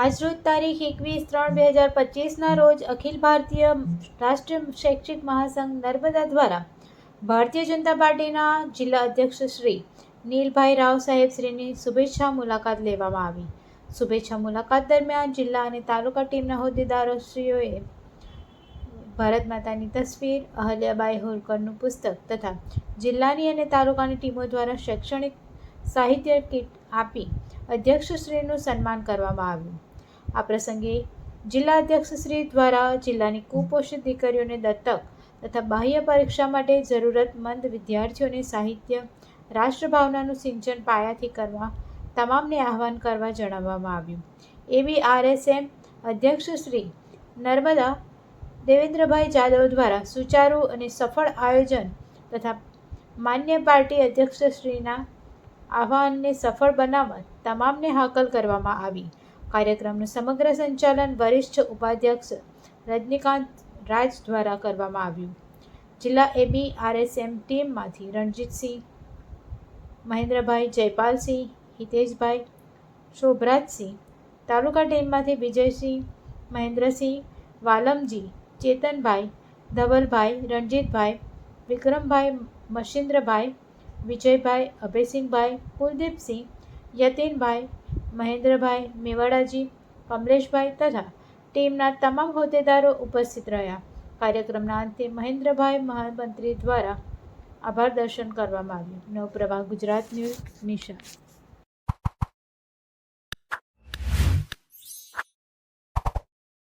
આજરોજ તારીખ એકવીસ ત્રણ બે હજાર પચીસના રોજ અખિલ ભારતીય રાષ્ટ્રીય શૈક્ષિક મહાસંઘ નર્મદા દ્વારા ભારતીય જનતા પાર્ટીના જિલ્લા અધ્યક્ષ શ્રી નીલભાઈ રાવ સાહેબ શ્રીની શુભેચ્છા મુલાકાત લેવામાં આવી. શુભેચ્છા મુલાકાત દરમિયાન જિલ્લા અને તાલુકા ટીમના હોદ્દેદારોશ્રીઓએ ભારત માતાની તસવીર, અહલ્યાબાઈ હોલકરનું પુસ્તક તથા જિલ્લાની અને તાલુકાની ટીમો દ્વારા શૈક્ષણિક સાહિત્ય કીટ આપી અધ્યક્ષશ્રીનું સન્માન કરવામાં આવ્યું. આ પ્રસંગે જિલ્લા અધ્યક્ષશ્રી દ્વારા જિલ્લાની કુપોષિત દીકરીઓને દત્તક તથા બાહ્ય પરીક્ષા માટે જરૂરતમંદ વિદ્યાર્થીઓને સાહિત્ય, રાષ્ટ્રભાવનાનું સિંચન પાયાથી કરવા તમામને આહવાન કરવા જણાવવામાં આવ્યું. એવી આરએસએમ અધ્યક્ષશ્રી નર્મદા દેવેન્દ્રભાઈ જાદવ દ્વારા સુચારુ અને સફળ આયોજન તથા માન્ય પાર્ટી અધ્યક્ષશ્રીના આહવાનને સફળ બનાવવા તમામને હાકલ કરવામાં આવી. કાર્યક્રમનું સમગ્ર સંચાલન વરિષ્ઠ ઉપાધ્યક્ષ રજનીકાંત રાજ દ્વારા કરવામાં આવ્યું. જિલ્લા એબી, આરએસએમ ટીમમાંથી રણજીતસિંહ, મહેન્દ્રભાઈ જયપાલસિંહ, હિતેશભાઈ, શોભરાજસિંહ, તાલુકા ટીમમાંથી વિજયસિંહ, મહેન્દ્રસિંહ, વાલમજી, ચેતનભાઈ, ધવલભાઈ, રણજીતભાઈ, વિક્રમભાઈ, મશીન્દ્રભાઈ, વિજયભાઈ, અભયસિંહભાઈ, કુલદીપસિંહ, યતીનભાઈ મહેન્દ્રભાઈ મેવાડાજી, કમલેશભાઈ તથા ટીમના તમામ હોદ્દેદારો ઉપસ્થિત રહ્યા. કાર્યક્રમના અંતે મહેન્દ્રભાઈ મહામંત્રી દ્વારા આભાર દર્શન કરવામાં આવ્યું. નવપ્રવાહ ગુજરાત ન્યૂઝ નિશા